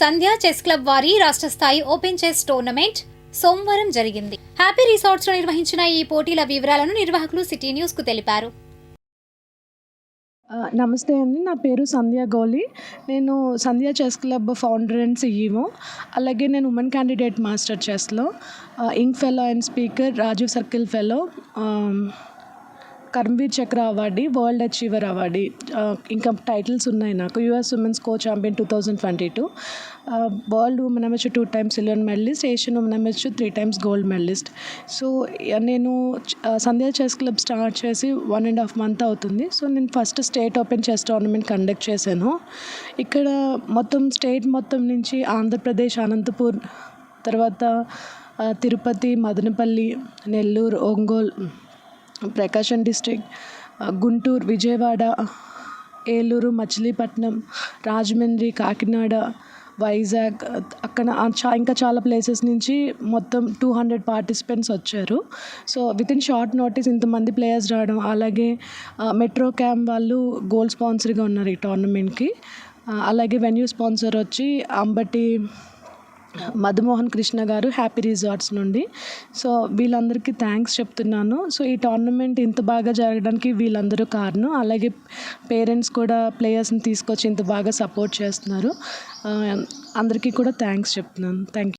సంధ్యా chess club వారి రాష్ట్ర స్థాయి ఓపెన్ చెస్ టోర్నమెంట్ సోమవారం జరిగింది. హ్యాపీ రిసార్ట్స్లో నిర్వహించిన ఈ పోటీల వివరాలను నిర్వాహకులు సిటీ న్యూస్కు తెలిపారు నమస్తే అండి. నా పేరు సంధ్య గౌలి. నేను సంధ్య chess club founder and CEO. అలాగే నేను women candidate master చెస్లో. Ink fellow and speaker Rajiv circle fellow. Karmaveer చక్ర అవార్డు వరల్డ్ అచీవర్ అవార్డు ఇంకా టైటిల్స్ ఉన్నాయి నాకు. యూఎస్ ఉమెన్స్ కో champion too thousand twenty two. World women అమెచ్ two times silver medallist Asian women అమెచ్ three times gold medallist. So నేను సంధ్యా chess club start చేసి one and half month అవుతుంది. So నేను first state open chess tournament conduct చేశాను. ఇక్కడ మొత్తం state మొత్తం నుంచి ఆంధ్రప్రదేశ్ అనంతపూర్ తర్వాత తిరుపతి మదనపల్లి నెల్లూరు ఒంగోలు ప్రకాశం డిస్ట్రిక్ట్ గుంటూరు విజయవాడ ఏలూరు మచిలీపట్నం రాజమండ్రి కాకినాడ వైజాగ్ అక్కడ చా ఇంకా చాలా ప్లేసెస్ నుంచి మొత్తం టూ హండ్రెడ్ పార్టిసిపెంట్స్ వచ్చారు. So with in short notice ఇంతమంది ప్లేయర్స్ రావడం అలాగే మెట్రో క్యాంప్ వాళ్ళు గోల్డ్ స్పాన్సర్గా ఉన్నారు ఈ టోర్నమెంట్కి అలాగే వెన్యూ స్పాన్సర్ వచ్చి అంబటి మధుమోహన్ కృష్ణ గారు హ్యాపీ రిజార్ట్స్ నుండి. సో వీళ్ళందరికీ థ్యాంక్స్ చెప్తున్నాను. సో ఈ టోర్నమెంట్ ఇంత బాగా జరగడానికి వీళ్ళందరూ కారణం. అలాగే పేరెంట్స్ కూడా ప్లేయర్స్ని తీసుకొచ్చి ఇంత బాగా సపోర్ట్ చేస్తున్నారు. అందరికీ కూడా థ్యాంక్స్ చెప్తున్నాను. Thank you.